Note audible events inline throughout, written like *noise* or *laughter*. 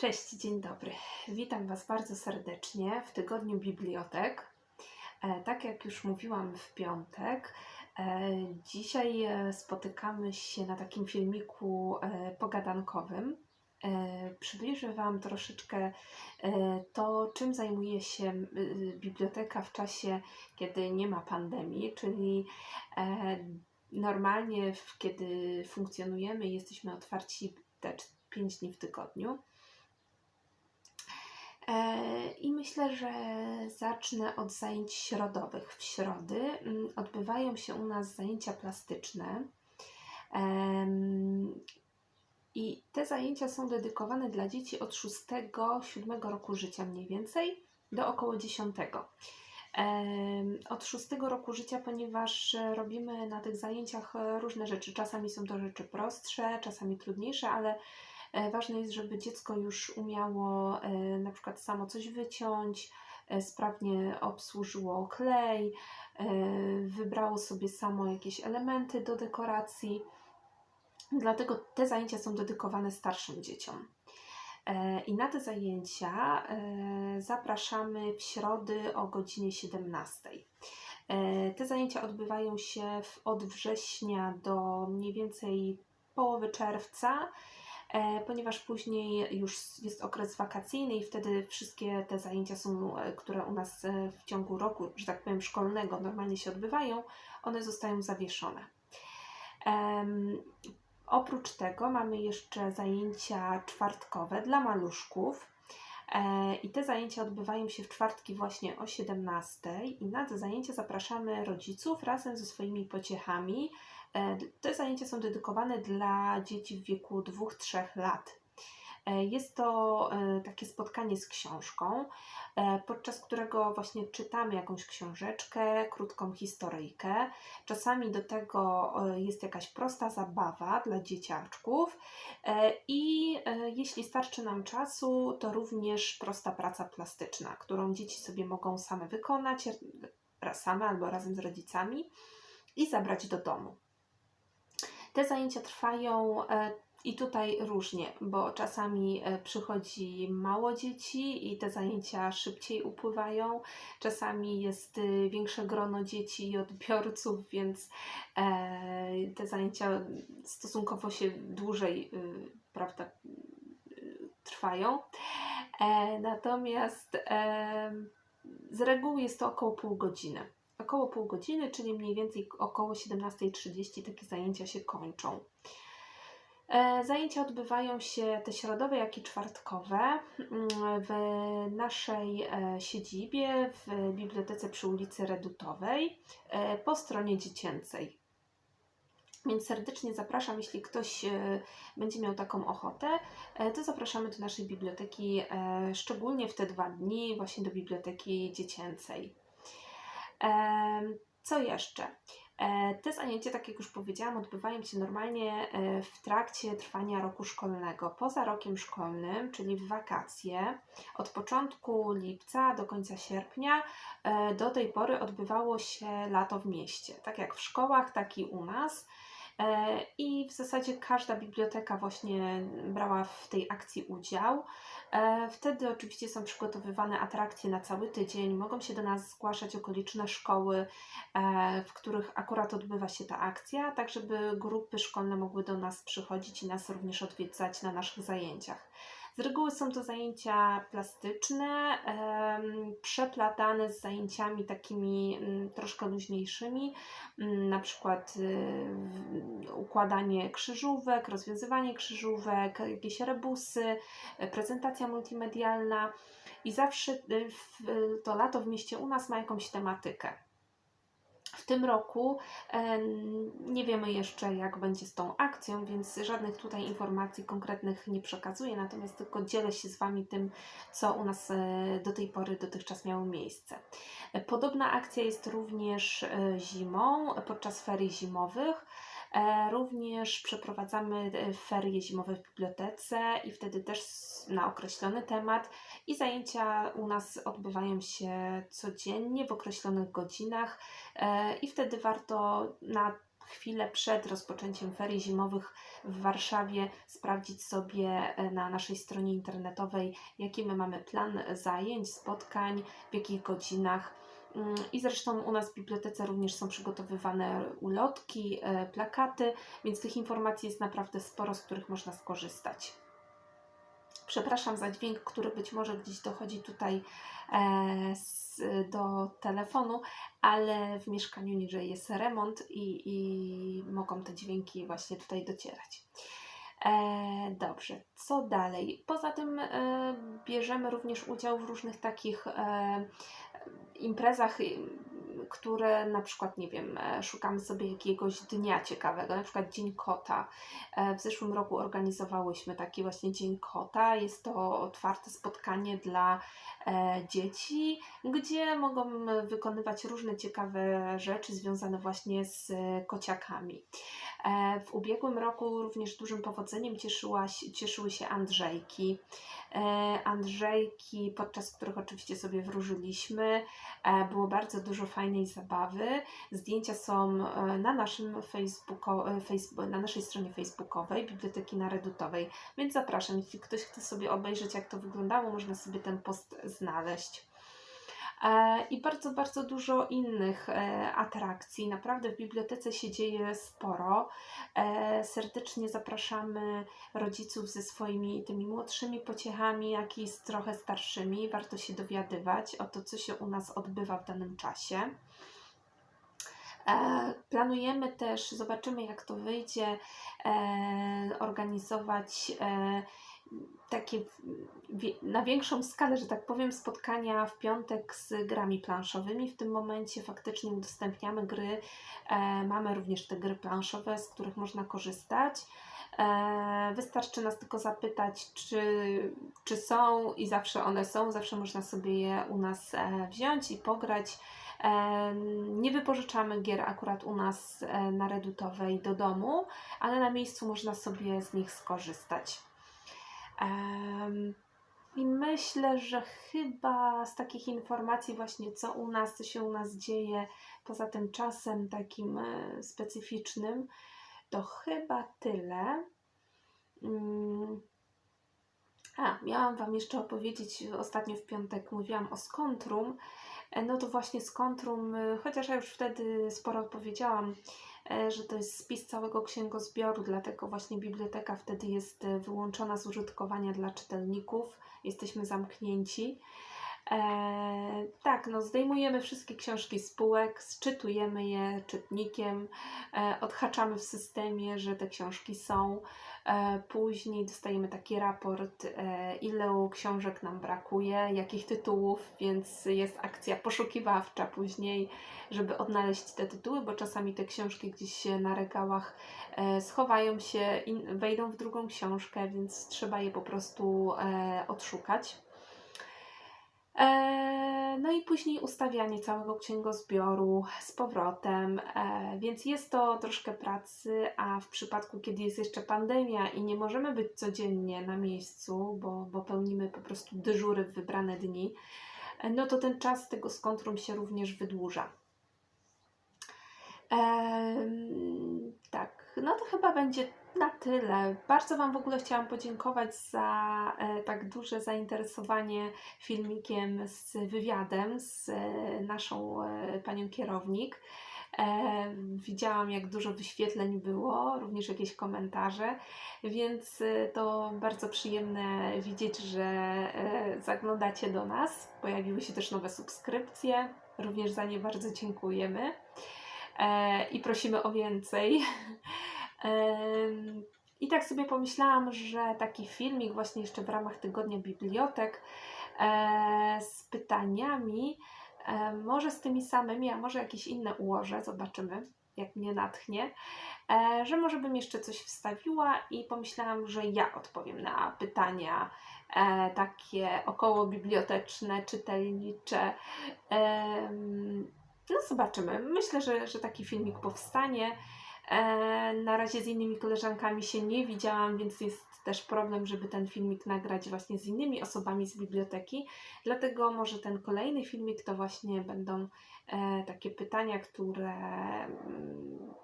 Cześć, dzień dobry. Witam Was bardzo serdecznie w tygodniu bibliotek. E, tak jak już mówiłam w piątek, e, dzisiaj e, spotykamy się na takim filmiku pogadankowym. Przybliżę Wam troszeczkę to, czym zajmuje się biblioteka w czasie, kiedy nie ma pandemii, czyli normalnie, kiedy funkcjonujemy jesteśmy otwarci te 5 dni w tygodniu. E, I myślę, że zacznę od zajęć środowych. W środy mm, odbywają się u nas zajęcia plastyczne. I te zajęcia są dedykowane dla dzieci od 6-7 roku życia mniej więcej do około 10. Em, Od 6 roku życia, ponieważ robimy na tych zajęciach różne rzeczy. Czasami są to rzeczy prostsze, czasami trudniejsze, ale Ważne jest, żeby dziecko już umiało e, na przykład samo coś wyciąć, e, sprawnie obsłużyło klej, e, wybrało sobie samo jakieś elementy do dekoracji. Dlatego te zajęcia są dedykowane starszym dzieciom. E, I na te zajęcia e, zapraszamy w środy o godzinie 17. E, Te zajęcia odbywają się od września do mniej więcej połowy czerwca e, ponieważ później już jest okres wakacyjny i wtedy wszystkie te zajęcia są, e, które u nas e, w ciągu roku, że tak powiem, szkolnego normalnie się odbywają, one zostają zawieszone. Oprócz tego mamy jeszcze zajęcia czwartkowe dla maluszków. E, I te zajęcia odbywają się w czwartki właśnie o 17 i na te zajęcia zapraszamy rodziców razem ze swoimi pociechami. E, Te zajęcia są dedykowane dla dzieci w wieku 2-3 lat. E, Jest to e, takie spotkanie z książką, podczas którego właśnie czytamy jakąś książeczkę, krótką historyjkę. Czasami do tego jest jakaś prosta zabawa dla dzieciaczków i jeśli starczy nam czasu, to również prosta praca plastyczna, którą dzieci sobie mogą same wykonać, same albo razem z rodzicami i zabrać do domu. Te zajęcia trwają e, i tutaj różnie, bo czasami e, przychodzi mało dzieci i te zajęcia szybciej upływają. Czasami jest y, większe grono dzieci i odbiorców, więc e, te zajęcia stosunkowo się dłużej, y, prawda, trwają. Natomiast z reguły jest to około pół godziny. Około pół godziny, czyli mniej więcej około 17.30 takie zajęcia się kończą. E, Zajęcia odbywają się te środowe, jak i czwartkowe mm, w naszej e, siedzibie w bibliotece przy ulicy Redutowej e, po stronie dziecięcej. Więc serdecznie zapraszam, jeśli ktoś będzie miał taką ochotę, to zapraszamy do naszej biblioteki, szczególnie w te dwa dni, właśnie do biblioteki dziecięcej. Co jeszcze? E, Te zajęcia, tak jak już powiedziałam, odbywają się normalnie e, w trakcie trwania roku szkolnego. Poza rokiem szkolnym, czyli w wakacje, od początku lipca do końca sierpnia, e, do tej pory odbywało się lato w mieście. Tak jak w szkołach, tak i u nas. E, I w zasadzie każda biblioteka właśnie brała w tej akcji udział. E, Wtedy oczywiście są przygotowywane atrakcje na cały tydzień. Mogą się do nas zgłaszać okoliczne szkoły, e, w których akurat odbywa się ta akcja, tak żeby grupy szkolne mogły do nas przychodzić i nas również odwiedzać na naszych zajęciach. Z reguły są to zajęcia plastyczne, przeplatane z zajęciami takimi mm, troszkę luźniejszymi, mm, na przykład y, układanie krzyżówek, rozwiązywanie krzyżówek, jakieś rebusy, e, prezentacja multimedialna i zawsze y, to lato w mieście u nas ma jakąś tematykę. W tym roku nie wiemy jeszcze, jak będzie z tą akcją, więc żadnych tutaj informacji konkretnych nie przekazuję, natomiast tylko dzielę się z Wami tym, co u nas e, do tej pory dotychczas miało miejsce. Podobna akcja jest również e, zimą, podczas ferii zimowych. E, Również przeprowadzamy e, ferie zimowe w bibliotece i wtedy też na określony temat. I zajęcia u nas odbywają się codziennie w określonych godzinach. E, I wtedy warto na chwilę przed rozpoczęciem ferii zimowych w Warszawie sprawdzić sobie na naszej stronie internetowej, jaki my mamy plan zajęć, spotkań, w jakich godzinach. I zresztą u nas w bibliotece również są przygotowywane ulotki, e, plakaty, więc tych informacji jest naprawdę sporo, z których można skorzystać. Przepraszam za dźwięk, który być może gdzieś dochodzi tutaj e, do telefonu, ale w mieszkaniu niżej jest remont i, i mogą te dźwięki właśnie tutaj docierać. E, dobrze, co dalej? Poza tym e, bierzemy również udział w różnych takich e, imprezach, które na przykład, nie wiem, e, szukamy sobie jakiegoś dnia ciekawego, na przykład Dzień Kota. E, w zeszłym roku organizowałyśmy taki właśnie Dzień Kota. Jest to otwarte spotkanie dla e, dzieci, gdzie mogą wykonywać różne ciekawe rzeczy związane właśnie z kociakami. W ubiegłym roku również dużym powodzeniem cieszyła, cieszyły się Andrzejki. Andrzejki, podczas których oczywiście sobie wróżyliśmy. Było bardzo dużo fajnej zabawy. Zdjęcia są na, naszym Facebooku, na naszej stronie facebookowej Biblioteki Narodowej, więc zapraszam, jeśli ktoś chce sobie obejrzeć jak to wyglądało, można sobie ten post znaleźć. E, i bardzo, bardzo dużo innych e, atrakcji. Naprawdę w bibliotece się dzieje sporo. E, serdecznie zapraszamy rodziców ze swoimi tymi młodszymi pociechami, jak i z trochę starszymi. Warto się dowiadywać o to, co się u nas odbywa w danym czasie. Planujemy też, zobaczymy jak to wyjdzie, organizować takie na większą skalę, że tak powiem, spotkania w piątek z grami planszowymi. W tym momencie faktycznie udostępniamy gry. E, mamy również te gry planszowe, z których można korzystać. E, wystarczy nas tylko zapytać, czy, czy są i zawsze one są, zawsze można sobie je u nas e, wziąć i pograć. E, nie wypożyczamy gier akurat u nas e, na Redutowej do domu, ale na miejscu można sobie z nich skorzystać. I myślę, że chyba z takich informacji właśnie, co u nas, co się u nas dzieje, poza tym czasem takim e, specyficznym, to chyba tyle. Mm. A, miałam Wam jeszcze opowiedzieć, ostatnio w piątek mówiłam o skontrum. E, no to właśnie skontrum, e, chociaż ja już wtedy sporo opowiedziałam, E, że to jest spis całego księgozbioru, dlatego właśnie biblioteka wtedy jest e, wyłączona z użytkowania dla czytelników, jesteśmy zamknięci. E, tak, no zdejmujemy wszystkie książki z półek, sczytujemy je czytnikiem, e, odhaczamy w systemie, że te książki są. E, później dostajemy taki raport, e, ile książek nam brakuje, jakich tytułów, więc jest akcja poszukiwawcza później, żeby odnaleźć te tytuły, bo czasami te książki gdzieś na regałach e, schowają się wejdą w drugą książkę, więc trzeba je po prostu odszukać. E, no i później ustawianie całego księgozbioru z powrotem, e, więc jest to troszkę pracy, a w przypadku, kiedy jest jeszcze pandemia i nie możemy być codziennie na miejscu, bo, bo pełnimy po prostu dyżury w wybrane dni, e, no to ten czas tego skontrum się również wydłuża. tak, no to chyba będzie na tyle. Bardzo Wam w ogóle chciałam podziękować za e, tak duże zainteresowanie filmikiem z wywiadem z e, naszą e, panią kierownik. E, widziałam, jak dużo wyświetleń było, również jakieś komentarze, więc e, to bardzo przyjemne widzieć, że e, zaglądacie do nas. Pojawiły się też nowe subskrypcje, również za nie bardzo dziękujemy i prosimy o więcej. *laughs* I tak sobie pomyślałam, że taki filmik właśnie jeszcze w ramach tygodnia bibliotek e, z pytaniami, e, może z tymi samymi, a może jakieś inne ułożę, zobaczymy, jak mnie natchnie, e, że może bym jeszcze coś wstawiła i pomyślałam, że ja odpowiem na pytania takie około biblioteczne, czytelnicze. No zobaczymy. Myślę, że, że taki filmik powstanie. E, na razie z innymi koleżankami się nie widziałam, więc jest też problem, żeby ten filmik nagrać właśnie z innymi osobami z biblioteki. Dlatego może ten kolejny filmik to właśnie będą e, takie pytania, które mm,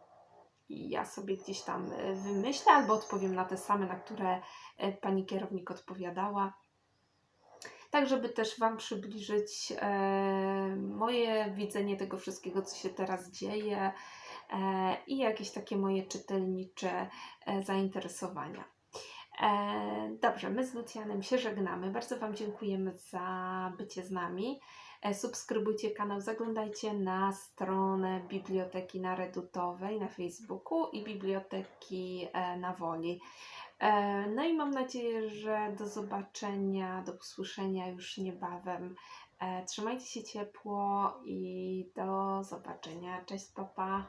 ja sobie gdzieś tam e, wymyślę albo odpowiem na te same, na które pani kierownik odpowiadała. Tak, żeby też Wam przybliżyć moje widzenie tego wszystkiego, co się teraz dzieje i jakieś takie moje czytelnicze e, zainteresowania. E, dobrze, my z Lucjanem się żegnamy. Bardzo Wam dziękujemy za bycie z nami. E, subskrybujcie kanał, zaglądajcie na stronę Biblioteki Naredutowej na Facebooku i Biblioteki e, na Woli. E, No i mam nadzieję, że do zobaczenia, do usłyszenia już niebawem. E, Trzymajcie się ciepło i do zobaczenia. Cześć, papa.